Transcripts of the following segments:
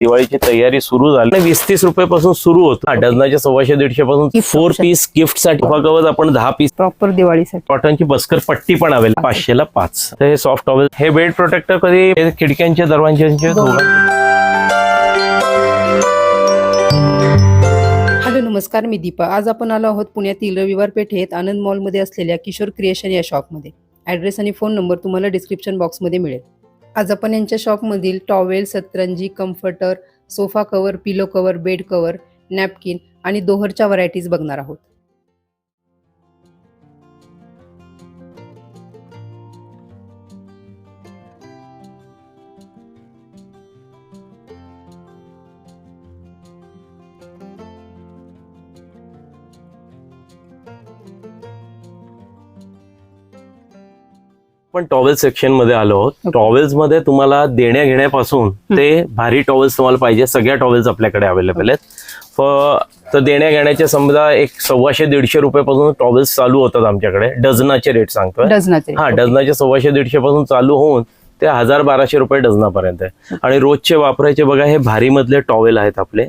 दिवाळीची तयारी सुरू झाली. वीस तीस रुपये पासून सुरू होतं. डझनाच्या सव्वाशे दीडशे पासून फोर. पीस गिफ्टसाठी कवच आपण दहा पीस प्रॉपर दिवाळीसाठी. कॉटनची बस्कर पट्टी पण अवेल पाचशेला पाच. तर हे सॉफ्ट टॉवेल हे बेड प्रोटेक्टर कधी? हे खिडक्यांच्या दरवाजांचे हॅलो नमस्कार मी दीपा. आज आपण आलो आहोत पुण्यातील रविवार पेठेत आनंद मॉलमध्ये असलेल्या किशोर क्रिएशन या शॉपमध्ये ॲड्रेस आणि फोन नंबर तुम्हाला डिस्क्रिप्शन बॉक्समध्ये मिळेल. आज आपण यांच्या शॉपमधील टॉवेल सतरंजी comforter sofa cover pillow cover bed cover napkin आणि दोहरच्या व्हरायटीज बघणार आहोत. पण टॉवेल सेक्शनमध्ये आलो आहोत. टॉवेल्समध्ये तुम्हाला देण्या घेण्यापासून ते भारी टॉवेल्स तुम्हाला पाहिजे. सगळ्या टॉवेल्स आपल्याकडे अवेलेबल आहेत. तर देण्या घेण्याचे समजा एक सव्वाशे दीडशे रुपयापासून टॉवेल्स चालू होतात आमच्याकडे. डझनाचे रेट सांगतोय. डझनाचे हा डझनाचे सव्वाशे दीडशे पासून चालू होऊन ते हजार बाराशे रुपये डझनापर्यंत आहे. आणि रोजचे वापरायचे बघा हे भारी मधले टॉवेल आहेत आपले.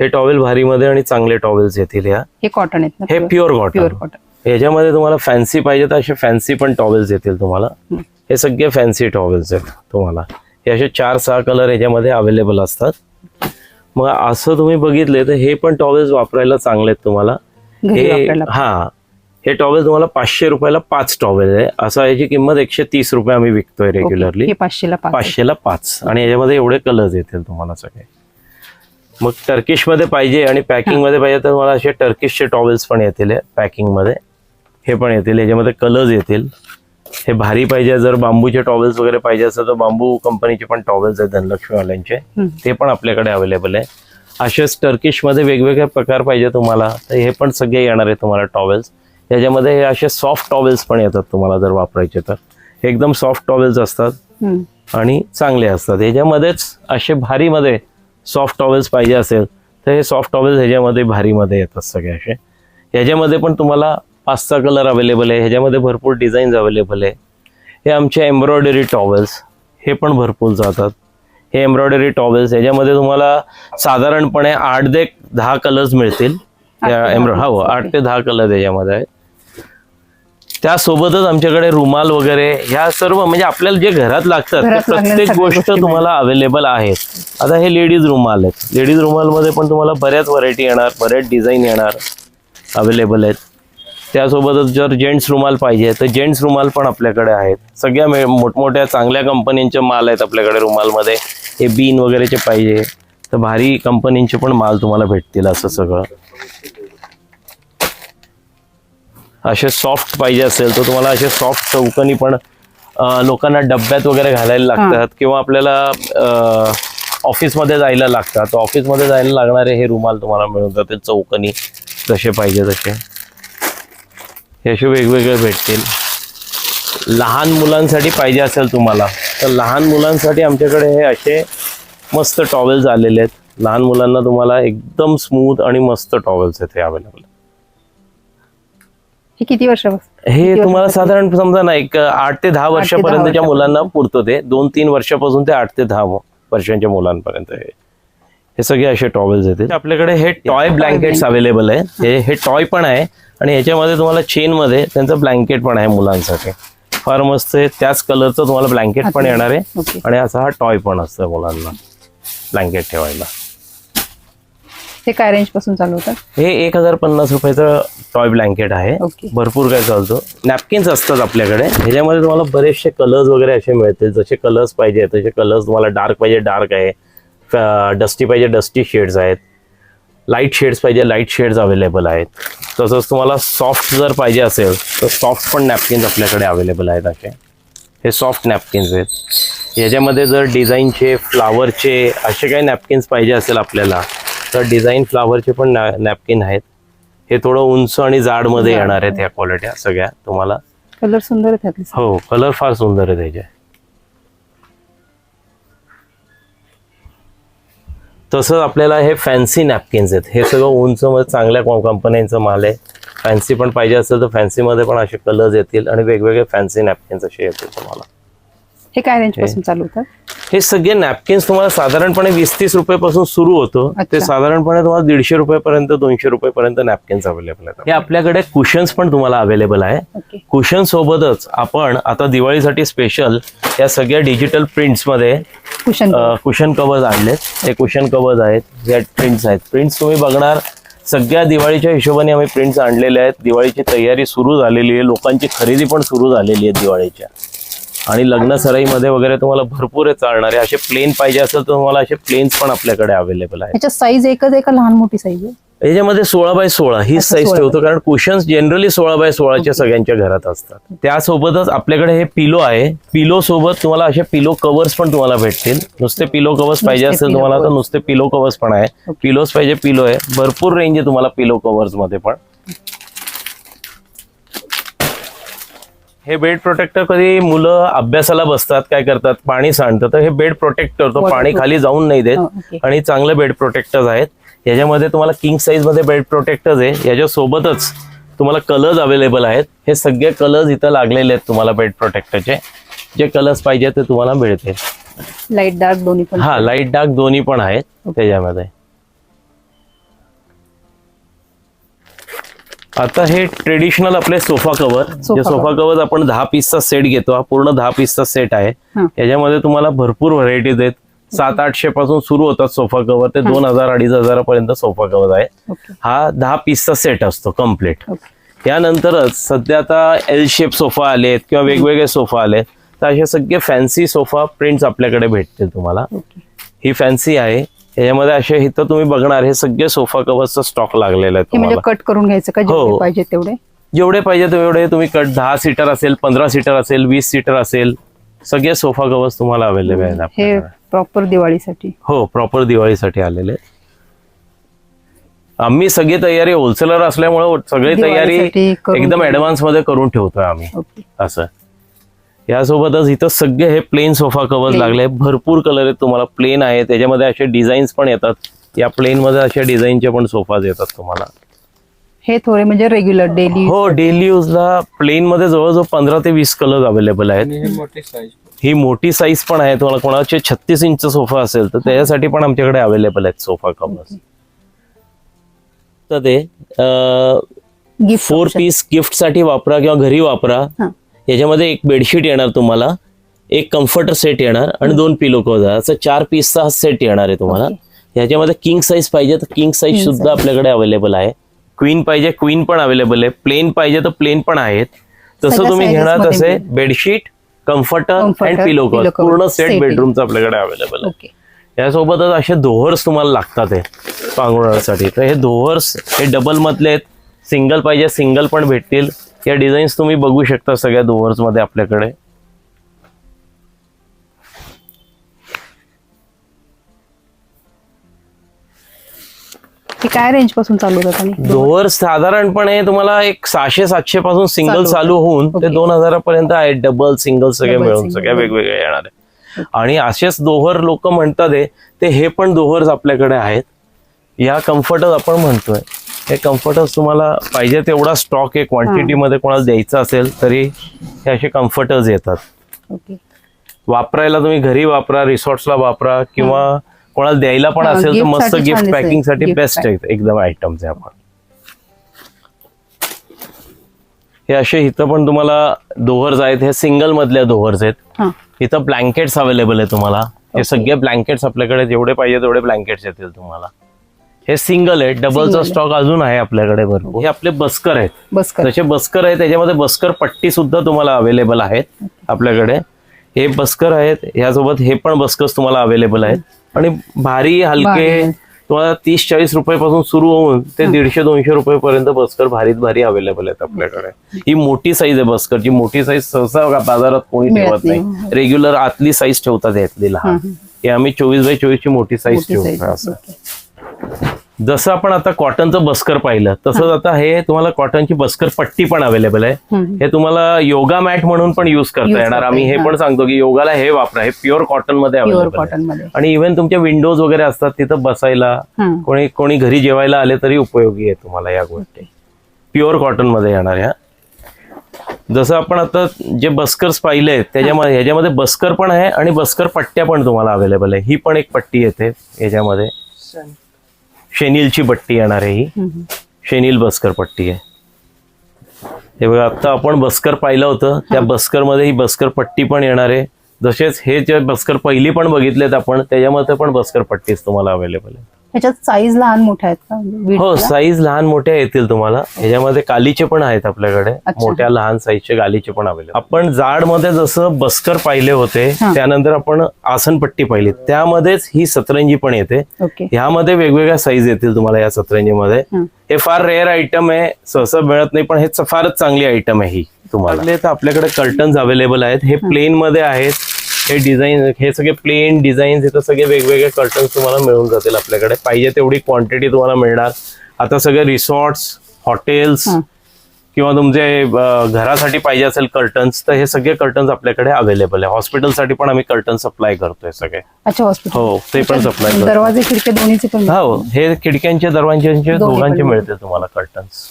हे टॉवेल भारीमध्ये आणि चांगले टॉवेल्स येतील या. हे कॉटन आहेत हे प्युअर प्युअर कॉटन कॉटन याच्यामध्ये तुम्हाला फॅन्सी पाहिजे तर असे फॅन्सी पण टॉवेल्स येतील तुम्हाला. हे सगळे फॅन्सी टॉवेल्स आहेत तुम्हाला. हे असे चार सहा कलर याच्यामध्ये अवेलेबल असतात. मग असं तुम्ही बघितले तर हे पण टॉवेल्स वापरायला चांगले आहेत तुम्हाला. हे हा हे टॉवेल तुम्हाला पाचशे रुपयाला पाच टॉवेल आहे. असं याची किंमत एकशे तीस रुपये आम्ही विकतोय. रेग्युलरली पाचशेला पाच. आणि याच्यामध्ये एवढे कलर्स येतील तुम्हाला सगळे. मग टर्किशमध्ये पाहिजे आणि पॅकिंगमध्ये पाहिजे तर तुम्हाला असे टर्किशचे टॉवेल्स पण येतील पॅकिंगमध्ये. हे पण येतील. याच्यामध्ये कलर्स येतील. हे भारी पाहिजे. जर बांबूचे टॉवेल्स वगैरे पाहिजे असेल तर बांबू कंपनीचे पण टॉवेल्स आहेत धनलक्ष्मीवाल्यांचे. ते पण आपल्याकडे अवेलेबल आहे. असेच टर्किशमध्ये वेगवेगळे प्रकार पाहिजे तुम्हाला. तर हे पण सगळे येणार आहे तुम्हाला टॉवेल्स याच्यामध्ये हे असे सॉफ्ट टॉवेल्स पण येतात तुम्हाला जर वापरायचे तर. एकदम सॉफ्ट टॉवेल्स असतात. आणि चांगले असतात. ह्याच्यामध्येच असे भारीमध्ये सॉफ्ट टॉवेल्स पाहिजे असेल तर हे सॉफ्ट टॉवेल्स ह्याच्यामध्ये भारीमध्ये येतात सगळे असे. ह्याच्यामध्ये पण तुम्हाला पाच सहा कलर अवेलेबल आहे. ह्याच्यामध्ये भरपूर डिझाईन्स अवेलेबल आहे. हे आमचे एम्ब्रॉयडरी टॉवेल्स हे पण भरपूर जातात. हे एम्ब्रॉयडरी टॉवेल्स ह्याच्यामध्ये तुम्हाला साधारणपणे आठ ते दहा कलर्स मिळतील. या एम्ब्रॉ हो आठ. ते दहा कलर त्याच्यामध्ये आहेत. त्यासोबतच आमच्याकडे रुमाल वगैरे ह्या सर्व म्हणजे आपल्याला जे घरात लागतात प्रत्येक गोष्टी तुम्हाला अवेलेबल आहेत आता हे लेडीज रुमाल आहेत. लेडीज रुमालमध्ये पण तुम्हाला बऱ्याच व्हरायटी येणार बऱ्याच डिझाईन येणार अवेलेबल आहेत. त्यासोबतच जर जेंट्स रुमाल पाहिजे तर जेंट्स रुमाल पण आपल्याकडे आहेत. सगळ्या मे- मोठमोठ्या चांगल्या कंपन्यांचे माल आहेत आपल्याकडे रुमालमध्ये. हे बीन वगैरेचे पाहिजे. तर भारी कंपनींचे पण माल तुम्हाला भेटतील असं सगळं. असे सॉफ्ट पाहिजे असेल तर तुम्हाला असे सॉफ्ट चौकनी पण लोकांना डब्यात वगैरे घालायला लागतात किंवा आपल्याला ऑफिसमध्ये जायला लागतात. ऑफिसमध्ये जायला लागणारे हे रुमाल तुम्हाला मिळून जातील चौकनी. जसे पाहिजे तसे. हे असे वेगवेगळे भेटतील. लहान मुलांसाठी पाहिजे असेल तुम्हाला तर लहान मुलांसाठी आमच्याकडे हे असे मस्त टॉवेल्स आलेले आहेत. लहान मुलांना तुम्हाला एकदम स्मूथ आणि मस्त टॉवेल्स आहेत हे अवेलेबल हे किती वर्षापासून हे तुम्हाला? साधारण समजा ना एक आठ ते दहा वर्षापर्यंतच्या वर्षापर्यंत. मुलांना पुरतं ते. दोन तीन वर्षापासून ते आठ ते दहा वर्षांच्या मुलांपर्यंत हे. हे सगळे असे टॉवेल्स येतील आपल्याकडे हे टॉय ब्लँकेट्स अवेलेबल आहे. हे हे टॉय पण आहे. आणि ह्याच्यामध्ये तुम्हाला चेन मध्ये त्यांचं ब्लँकेट पण आहे मुलांसाठी. फार मस्त आहे. त्याच कलरचं तुम्हाला ब्लँकेट पण येणार आहे. आणि असा हा टॉय पण असतं मुलांना. ब्लँकेट ठेवायला. हे काय रेंजपासून चालू होतात हे एक हजार पन्नास रुपयाचं टॉय ब्लँकेट आहे. भरपूर काय चालतो. नॅपकिन्स असतात आपल्याकडे. ह्याच्यामध्ये तुम्हाला बरेचसे कलर्स वगैरे असे मिळतील. जसे कलर्स पाहिजे तसे कलर्स तुम्हाला डार्क पाहिजे डार्क आहे. डस्टी पाहिजे डस्टी शेड्स आहेत. लाइट शेड्स पाहिजे लाइट शेड्स अवेलेबल आहेत. तसंच तुम्हाला सॉफ्ट जर पाहिजे असेल तर सॉफ्ट पण नॅपकिन्स आपल्याकडे अवेलेबल आहेत असे हे सॉफ्ट नॅपकिन्स आहेत. याच्यामध्ये जर डिझाईनचे फ्लावरचे असे काही नॅपकिन्स पाहिजे असेल आपल्याला तर डिझाईन फ्लावरचे पण नॅपकिन आहेत. हे थोडं उंच आणि जाडमध्ये जाड. येणार आहेत ह्या क्वालिट्या सगळ्या तुम्हाला. कलर सुंदर आहेत. हो कलर फार सुंदर आहे त्याचे तसंच आपल्याला हे फॅन्सी नॅपकिन्स आहेत. हे सगळं उंच मध्ये चांगल्या कंपन्यांचं माल आहे. फॅन्सी पण पाहिजे असेल तर फॅन्सीमध्ये पण असे कलर्स येतील आणि वेगवेगळे फॅन्सी नॅपकिन्स असे येतील तुम्हाला. हे काय रेंजपासून चालू होतात हे सगळे नॅपकिन्स तुम्हाला साधारणपणे वीस तीस रुपयापासून सुरू होतो. अच्छा. ते साधारणपणे तुम्हाला दीडशे रुपयापर्यंत दोनशे रुपयापर्यंत नॅपकिन्स अवेलेबल आहेत. हे आपल्याकडे कुशन्स पण तुम्हाला अवेलेबल आहे. कुशन सोबतच आपण आता दिवाळीसाठी स्पेशल या सगळ्या डिजिटल प्रिंट्समध्ये कुशन कुशन कवर्स आणलेत. हे कुशन कवर्स आहेत या प्रिंट्स आहेत. प्रिंट्स तुम्ही बघणार सगळ्या दिवाळीच्या हिशोबाने आम्ही प्रिंट्स आणलेले आहेत. दिवाळीची तयारी सुरू झालेली आहे. लोकांची खरेदी पण सुरू झालेली आहे दिवाळीच्या. आणि लग्न सराईमध्ये वगैरे तुम्हाला भरपूर आहे चालणारे. असे प्लेन पाहिजे असेल तर तुम्हाला असे प्लेन्स पण आपल्याकडे अवेलेबल ह्याच्यात साईज एकच आहे का लहान मोठी साईज आहे? याच्यामध्ये सोळा बाय सोळा ही साईज 16 ठेवतो कारण कुशन्स जनरली सोळा बाय सोळाच्या सगळ्यांच्या घरात असतात. त्यासोबतच आपल्याकडे हे पिलो आहे. पिलो सोबत तुम्हाला असे पिलो कवर्स पण तुम्हाला भेटतील. नुसते पिलो कवर्स पाहिजे असेल तुम्हाला तर. नुसते पिलो कवर्स पण आहे. पिलोज पाहिजे पिलो आहे. भरपूर रेंज आहे तुम्हाला पिलो कवर्समध्ये पण. हे बेड प्रोटेक्टर कधी मुलं अभ्यासाला बसतात काय करतात? पाणी सांडतं. तर हे बेड प्रोटेक्ट करतो. पाणी खाली जाऊन नाही देत. आणि चांगले बेड प्रोटेक्टर्स आहेत. याच्यामध्ये तुम्हाला किंग साईजमध्ये बेड प्रोटेक्टर्स आहे. याच्या सोबतच तुम्हाला कलर्स अवेलेबल आहेत. हे सगळे कलर्स इथं लागलेले आहेत तुम्हाला बेड प्रोटेक्टरचे. जे कलर्स पाहिजे ते तुम्हाला मिळतील. लाइट डार्क दोन्ही हा लाइट डार्क दोन्ही पण आहेत त्याच्यामध्ये. आता हे ट्रेडिशनल आपले सोफा कवर सोफा जे सोफा कवर आपण दहा पीसचा सेट घेतो हा पूर्ण दहा पीसचा सेट आहे. याच्यामध्ये तुम्हाला भरपूर व्हरायटीज आहेत. सात आठशे पासून सुरू होतात सोफा कवर ते दोन हजार अडीच हजारापर्यंत सोफा कवर आहे. हा दहा पीसचा सेट असतो कंप्लीट ओके. यानंतरच सध्या आता एल शेप सोफा आलेत किंवा वेगवेगळे सोफा आलेत. तर असे सगळे फॅन्सी सोफा प्रिंट्स आपल्याकडे भेटतील तुम्हाला. ही फॅन्सी आहे. याच्यामध्ये असे इथं तुम्ही बघणार हे सगळे सोफा कव्हरचा स्टॉक लागलेला आहे हे म्हणजे तुम्हाला कट करून घ्यायचं का हो. जेवढे पाहिजे तेवढे जेवढे पाहिजे तेवढे तुम्ही कट दहा सीटर असेल पंधरा सीटर असेल वीस सीटर असेल सगळे सोफा कव्हर्स तुम्हाला अवेलेबल आहेत हे आपल्याकडे. प्रॉपर दिवाळीसाठी हो प्रॉपर दिवाळीसाठी आलेले आहेत. आम्ही सगळी तयारी होलसेलर असल्यामुळे सगळी तयारी दिवाळीसाठी करून एकदम. ऍडव्हान्समध्ये करून ठेवतोय आम्ही ओके असं यासोबतच इथं सगळे हे प्लेन सोफा Plain. लागले. भरपूर कलर आहेत तुम्हाला प्लेन आहे त्याच्यामध्ये असे डिझाईन्स पण येतात. या प्लेन मध्ये अशा डिझाईनचे पण सोफाज येतात तुम्हाला. हे थोडे म्हणजे रेग्युलर डेली हो डेली युजला प्लेन मध्ये जवळजवळ पंधरा ते वीस कलर अवेलेबल आहेत. हे मोठी साईज ही पण आहे. तुम्हाला कोणाचे छत्तीस इंच सोफा असेल तर त्याच्यासाठी पण आमच्याकडे अवेलेबल आहेत सोफा कव्हर्स तर ते गिफ्ट फोर पीस गिफ्टसाठी वापरा किंवा घरी वापरा. याच्यामध्ये एक बेडशीट येणार तुम्हाला एक कम्फर्टर सेट येणार आणि दोन पिलो कव्हर असं चार पीसचा हा सेट येणार आहे तुम्हाला. याच्यामध्ये किंग साईज पाहिजे तर किंग साईज सुद्धा आपल्याकडे अवेलेबल आहे. क्वीन पाहिजे क्वीन पण अवेलेबल आहे. प्लेन पाहिजे तर प्लेन पण आहेत. तसं तुम्ही घेणार तसे. Bedsheet comforter and pillow cover cover, पूर्ण सेट बेडरूमचं आपल्याकडे अवेलेबल आहे. यासोबतच असे दोहर्स तुम्हाला लागतात हे पांघरुणासाठी. तर हे दोहर्स हे डबल मधले आहेत. सिंगल पाहिजे सिंगल पण भेटतील. या डिझाईन्स तुम्ही बघू शकता सगळ्या दोहर्समध्ये आपल्याकडे. काय रेंजपासून चालू होतात दोहर्स साधारणपणे तुम्हाला एक सहाशे सातशे पासून सिंगल चालू होऊन ते. दोन हजारापर्यंत आहेत. डबल सिंगल सगळे मिळून. सगळ्या वेगवेगळे येणार आहे आणि असेच दोहर लोक म्हणतात हे, ते हे पण दोहर्स आपल्याकडे आहेत. या कम्फर्टर्स आपण म्हणतोय. हे कम्फर्टर्स तुम्हाला पाहिजे तेवढा स्टॉक आहे. क्वांटिटी मध्ये कोणाला द्यायचा असेल तरी हे असे कम्फर्टर्स येतात. वापरायला तुम्ही घरी वापरा रिसॉर्ट्सला वापरा किंवा कोणाला द्यायला पण असेल तर मस्त गिफ्ट. पॅकिंगसाठी बेस्ट एकदम आयटम्स आहे आपण. हे असे इथं पण तुम्हाला दोहर्स आहेत. हे सिंगल मधल्या दोहर्स आहेत. इथं ब्लँकेट्स अवेलेबल आहे तुम्हाला. हे सगळे ब्लँकेट्स आपल्याकडे जेवढे पाहिजे तेवढे ब्लँकेट्स येतील तुम्हाला. हे सिंगल आहे डबलचा. स्टॉक अजून आहे आपल्याकडे भरपूर. हे आपले बस्कर आहेत. बस कर जसे बस्कर आहेत त्याच्यामध्ये बस्कर पट्टी सुद्धा तुम्हाला अवेलेबल आहेत आपल्याकडे. हे बस्कर आहेत ह्यासोबत हे पण बस्कर्स तुम्हाला अवेलेबल आहेत. आणि भारी हलके. तुम्हाला तीस चाळीस रुपयापासून सुरू होऊन ते दीडशे दोनशे रुपयेपर्यंत बस्कर भारीत भारी अवेलेबल आहेत आपल्याकडे. ही मोठी साईज आहे बस्करची मोठी साईज सहसा बाजारात कोणी ठेवत नाही. रेग्युलर आतली साईज ठेवतात यातली लहान. हे आम्ही चोवीस बाय चोवीसची मोठी साईज ठेवतो. असं. जसं आपण आता कॉटनचं बस्कर पाहिलं तसंच आता हे तुम्हाला कॉटनची बस्कर पट्टी पण अवेलेबल आहे. हे तुम्हाला योगा मॅट म्हणून पण युज करता येणार. आम्ही हे पण सांगतो की योगाला हे वापरा. हे प्युअर कॉटनमध्ये प्युअर अवेलेबल कॉटनमध्ये. आणि इव्हन तुमच्या विंडोज वगैरे असतात तिथं बसायला. कोणी कोणी घरी जेवायला आले तरी उपयोगी आहे तुम्हाला या गोष्टी. प्युअर कॉटनमध्ये येणार ह्या जसं आपण आता जे बस्कर्स पाहिले त्याच्यामध्ये ह्याच्यामध्ये बस्कर पण आहे आणि बस्कर पट्ट्या पण तुम्हाला अवेलेबल आहे. ही पण एक पट्टी येते याच्यामध्ये. शेनीलची पट्टी येणार आहे ही. शेनील बस्कर पट्टी आहे. हे बघा आता आपण बस्कर पाहिलं होतं. त्या बस्करमध्ये ही बस्कर पट्टी पण येणार आहे. जसेच हे जे बस्कर पहिली पण बघितलेत आपण त्याच्यामध्ये पण बस्कर पट्टीच तुम्हाला अवेलेबल आहे. ह्याच्यात साईज लहान मोठ्या आहेत का? हो? साईज लहान मोठ्या येतील तुम्हाला. ह्याच्यामध्ये गालीचे पण आहेत आपल्याकडे. अच्छा. मोठ्या लहान साईजचे गालीचे पण अवेलेबल आपण जाडमध्ये जसं बस्कर पाहिले होते हा. त्यानंतर आपण आसनपट्टी पाहिली. त्यामध्येच ही सतरंजी पण येते. ओके. ह्यामध्ये वेगवेगळ्या साईज येतील तुम्हाला या सतरंजीमध्ये. हं. हे फार रेअर आयटम आहे सहसा मिळत नाही पण हे च- फारच चांगली आयटम आहे ही तुम्हाला. तर आपल्याकडे कर्टन्स अवेलेबल आहेत. हे प्लेन मध्ये आहेत. हे डिझाईन हे सगळे प्लेन डिझाईन इथं सगळे वेगवेगळे कर्टन्स तुम्हाला मिळून जातील आपल्याकडे. पाहिजे तेवढी क्वांटिटी तुम्हाला मिळणार. आता सगळे रिसॉर्ट्स हॉटेल्स. किंवा तुमचे घरासाठी पाहिजे असेल कर्टन्स तर हे सगळे कर्टन्स आपल्याकडे अवेलेबल आहे. हॉस्पिटलसाठी पण आम्ही कर्टन सप्लाय करतोय सगळे. अच्छा हॉस्पिटल हो ते पण सप्लाय करतो दरवाजे खिडके दोन्हीचे पण हो हे खिडक्यांचे दरवाजांचे दोघांचे पण मिळतील. तुम्हाला कर्टन्स